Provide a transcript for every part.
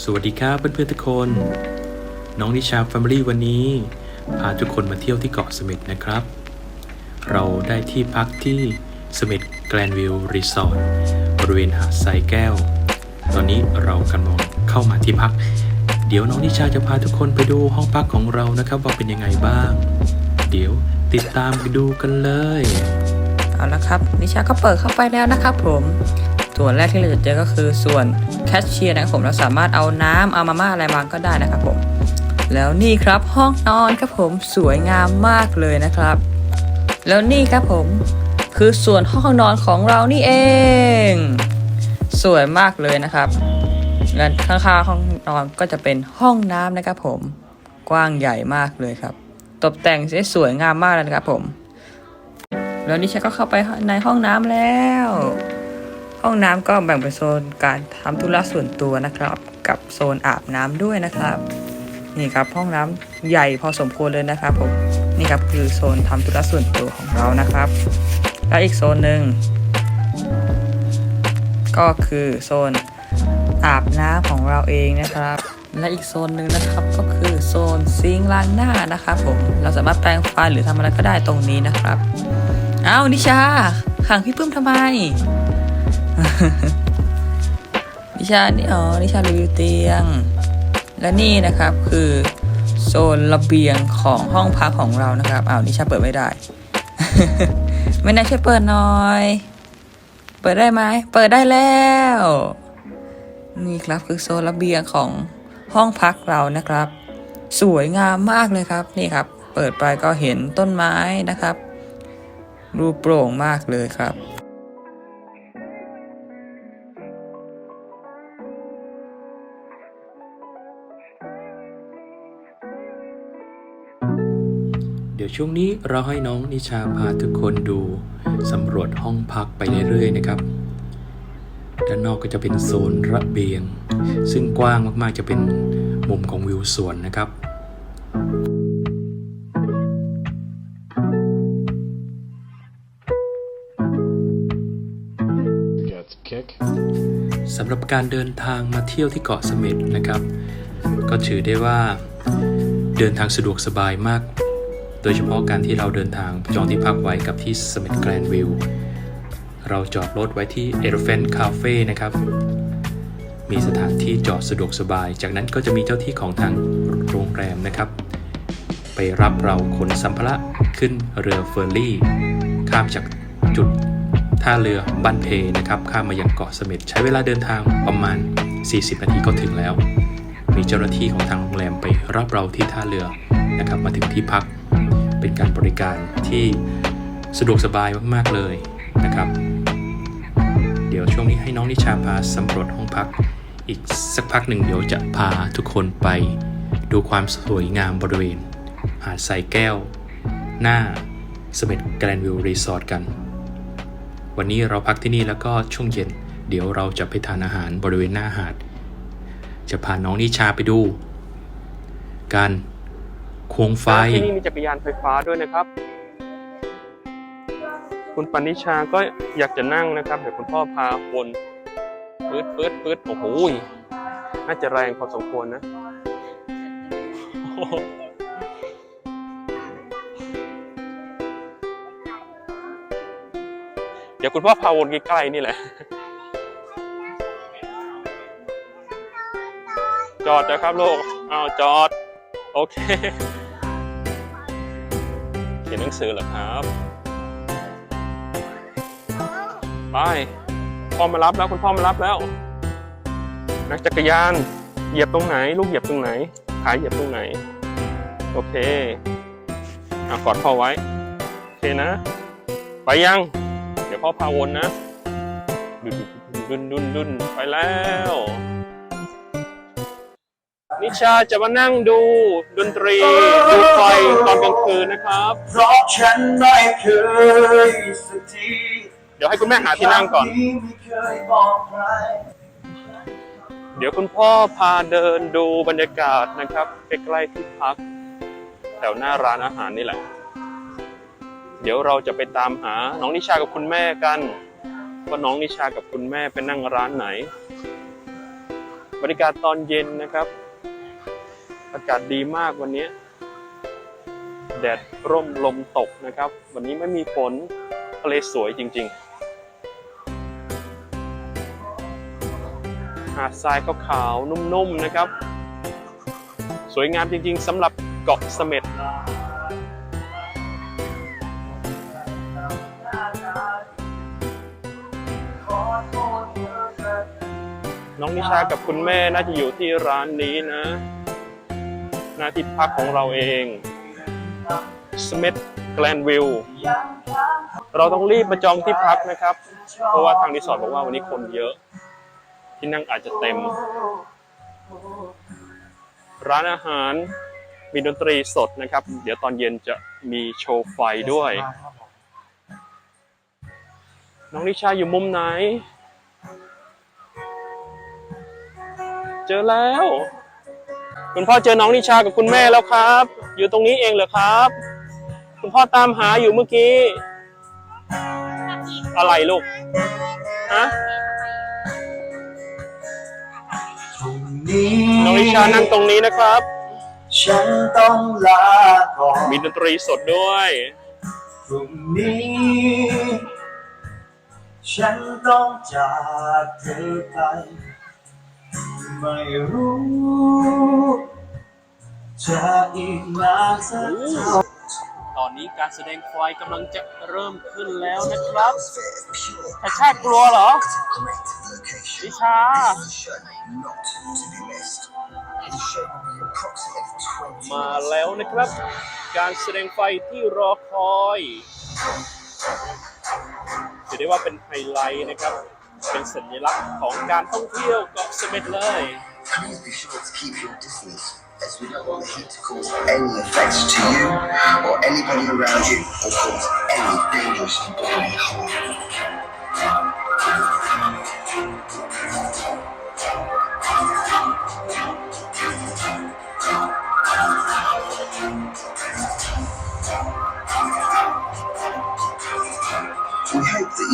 สวัสดีครับเพื่อนๆทุกคน น้องนิชาแฟมิลี่วันนี้ พาทุกคนมาเที่ยวที่เกาะเสม็ดนะครับ เราได้ที่พักที่เสม็ดแกลนวิลรีสอร์ทบริเวณหาดทรายแก้ว ตอนนี้เรากำลังเข้ามาที่พัก เดี๋ยวน้องนิชาจะพาทุกคนไปดูห้องพักของเรานะครับ ว่าเป็นยังไงบ้าง เดี๋ยวติดตามไปดูกันเลย เอาละครับ นิชาก็เปิดเข้าไปแล้วนะครับผม ส่วนแรกที่เราจะเจอก็คือส่วนแคชเชียร์นะครับผมเราสามารถเอาน้ำเอามาม่าอะไรมาก็ได้นะครับผมแล้วนี่ครับห้องนอนครับผมสวยงามมากเลยนะครับ แล้วนี่ครับผมคือส่วนห้องนอนของเรานี่เอง สวยมากเลยนะครับและข้างๆห้องนอนก็จะเป็นห้องน้ำนะครับผมกว้างใหญ่มากเลยครับ ตกแต่งได้สวยงามมากเลยนะครับผม แล้วนิชาก็เข้าไปในห้องน้ำแล้ว ห้องน้ำก็แบ่งเป็นโซนการทำธุระส่วนตัวนะครับ กับโซนอาบน้ำด้วยนะครับ นี่ครับห้องน้ำใหญ่พอสมควรเลยนะครับผมนี่ครับคือโซนทำธุระส่วนตัวของเรานะครับ แล้วอีกโซนหนึ่งก็คือโซนอาบน้ำของเราเองนะครับ และอีกโซนหนึ่งนะครับก็คือโซนซิงล้างหน้านะครับผมเราสามารถแปรงฟันหรือทำอะไรก็ได้ตรงนี้นะครับอ้าวนิชาขังพี่ปื้มทำไม นิชานี่อ๋อนิชารีวิวเตียง และนี่นะครับคือโซนระเบียงของห้องพักของเรานะครับอ้าวนิชาเปิดไม่ได้ ไม่น่าช่วยเปิดหน่อย เปิดได้ไหมเปิดได้แล้ว นี่ครับคือโซนระเบียงของห้องพักเรานะครับ สวยงามมากเลยครับนี่ครับ เปิดไปก็เห็นต้นไม้นะครับ รูปโปร่งมากเลยครับ ช่วงนี้เราให้น้องนิชาพาทุกคนดูสำรวจห้องพักไปเรื่อยๆนะครับ ด้านนอกก็จะเป็นโซนระเบียง ซึ่งกว้างมากๆจะเป็นมุมของวิวสวนนะครับ Gets kick. สำหรับการเดินทางมาเที่ยวที่เกาะเสม็ดนะครับ ก็ถือได้ว่าเดินทางสะดวกสบายมาก โดยเฉพาะการที่เราเดินทางจองที่พักไว้กับที่สม็ดแกรนด์วิวเราจอดรถไว้ที่ Elephant Cafe นะครับ มีสถานที่จอดสะดวกสบาย จากนั้นก็จะมีเจ้าที่ของทางโรงแรมนะครับ ไปรับเราขนสัมภาระขึ้นเรือเฟอร์รี่ ข้ามจากจุดท่าเรือบ้านเพนะครับ ข้ามมายังเกาะเสม็ดใช้เวลาเดินทางประมาณ 40 นาทีก็ถึงแล้ว มีเจ้าหน้าที่ของทางโรงแรมไปรับเราที่ท่าเรือนะครับมาถึงที่พัก เป็นการบริการที่สะดวกสบายมาก ๆ เลยนะครับ เดี๋ยวช่วงนี้ให้น้องนิชาพาสำรวจห้องพัก อีกสักพักหนึ่งเดี๋ยวจะพาทุกคนไปดูความสวยงามบริเวณ หาดทรายแก้ว หน้าเสม็ดแกรนวิลรีสอร์ทกัน วันนี้เราพักที่นี่แล้วก็ช่วงเย็น เดี๋ยวเราจะไปทานอาหารบริเวณหน้าหาด จะพาน้องนิชาไปดูการ ควงไฟ ที่นี่มีจักรยานไฟฟ้าด้วยนะครับ คุณปณิชาก็อยากจะนั่งนะครับ เดี๋ยวคุณพ่อพาวนปื๊ดปื๊ดปื๊ดโอ้โหยน่าจะแรงพอสมควรนะเดี๋ยวคุณพ่อพาวนใกล้ๆนี่แหละ จอดนะครับลูกอ้าวจอด โอเค ขียนหนังสือเหรอครับ ไป พ่อมารับแล้วคุณพ่อมารับแล้ว นักจักรยาน เหยียบตรงไหน ลูกเหยียบตรงไหน ขาเหยียบตรงไหน โอเคเอากอดพ่อไว้ โอเคนะ ไปยัง เดี๋ยวพ่อพาวนนะดุนดุนดุนดุนไปแล้ว นิชาจะมานั่งดูดนตรีดูไฟตอนกลางคืนนะครับ เพราะฉันไม่เคยสักทีเดี๋ยวให้คุณแม่หาที่นั่งก่อน ไม่เคยบอกใครเดี๋ยวคุณพ่อพาเดินดูบรรยากาศนะครับใกล้ๆที่พัก แถวหน้าร้านอาหารนี่แหละ เดี๋ยวเราจะไปตามหาน้องนิชากับคุณแม่กันว่าน้องนิชากับคุณแม่ไปนั่งร้านไหน บรรยากาศตอนเย็นนะครับ อากาศดีมากวันนี้ แดดร่มลมตกนะครับ วันนี้ไม่มีฝนทะเลสวยจริง ๆ หาดทรายขาวๆนุ่มๆนะครับ สวยงามจริง ๆสำหรับเกาะเสม็ดน้องนิชากับคุณแม่น่าจะอยู่ที่ร้านนี้นะ น้าที่พักของเราเองสมิธแกลนวิลเราต้องรีบมาจองที่พักนะครับ เพราะว่าทางรีสอร์ทบอกว่าวันนี้คนเยอะ ที่นั่งอาจจะเต็ม ร้านอาหารมีดนตรีสดนะครับ เดี๋ยวตอนเย็นจะมีโชว์ไฟด้วย น้องนิชาอยู่มุมไหน เจอแล้ว คุณพ่อเจอน้องนิชากับคุณแม่แล้วครับ อยู่ตรงนี้เองเหรอครับ คุณพ่อตามหาอยู่เมื่อกี้ อะไรลูกฮะพรุ่งนี้น้องนิชานั่งตรงนี้นะครับ ฉันต้องลาก่อนมีดนตรีสดด้วยพรุ่งนี้ ฉันต้องจากเธอไป ไม่รู้จะอีกนานสักเท่าตอนนี้การแสดงไฟกำลังจะเริ่มขึ้นแล้วนะครับแต่ชาติกลัวเหรอนิชา มาแล้วนะครับ การแสดงไฟที่รอคอยถือได้ว่าเป็นไฮไลท์นะครับ เป็นสัญลักษณ์ของการท่องเที่ยวเกาะเสม็ดเลย Please be sure to keep your distance, as we don't want the heat to cause any effects to you or anybody around you, or cause any dangerous bodily harm.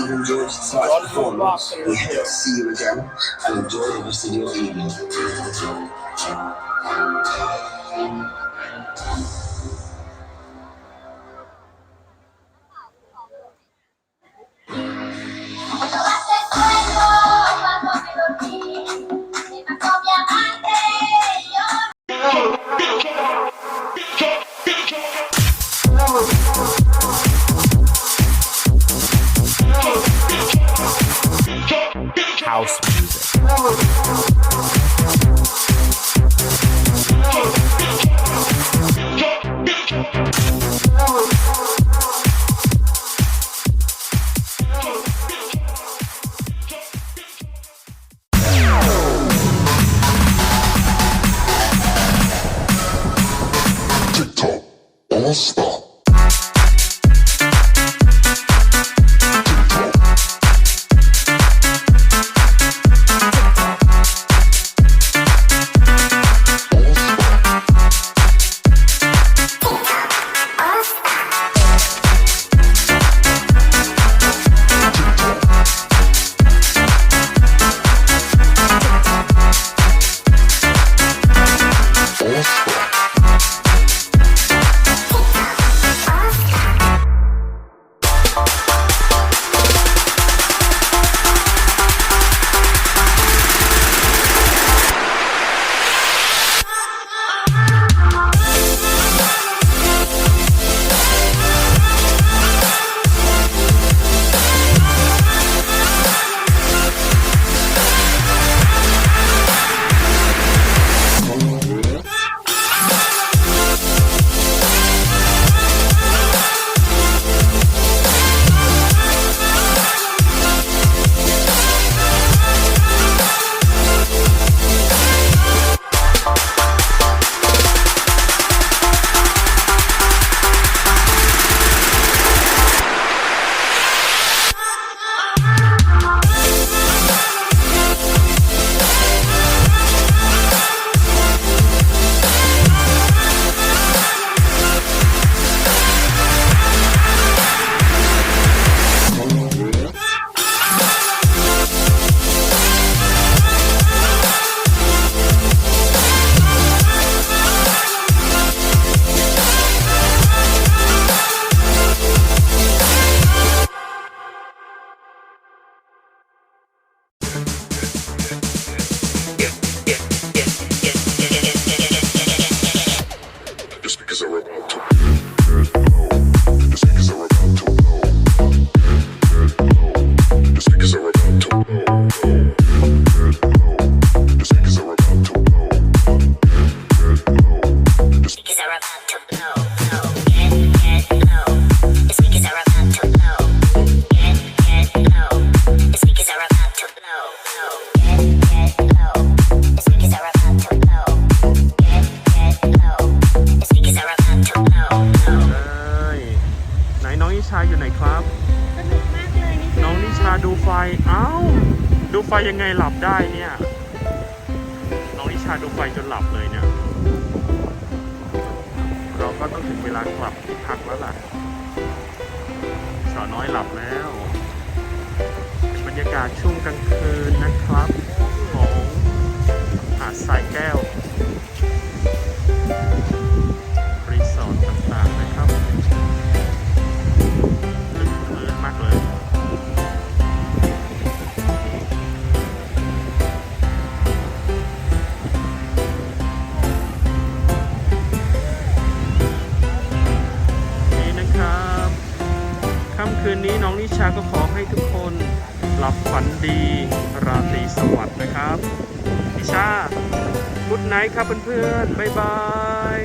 You've enjoyed tonight's performance. We hope to see you again and enjoy the rest of your evening. เไฟยังไงหลับได้เนี่ยน้องนิชาดูไฟจนหลับเลยเนี่ยเราก็ต้องถึงเวลากลับที่พักแล้วล่ะสาวน้อยหลับแล้วบรรยากาศช่วงกลางคืนนะครับ ของหาดทรายแก้ว ดีราตรีสวัสดิ์นะครับพิชากุดไนท์ครับเพื่อนๆ บ๊ายบาย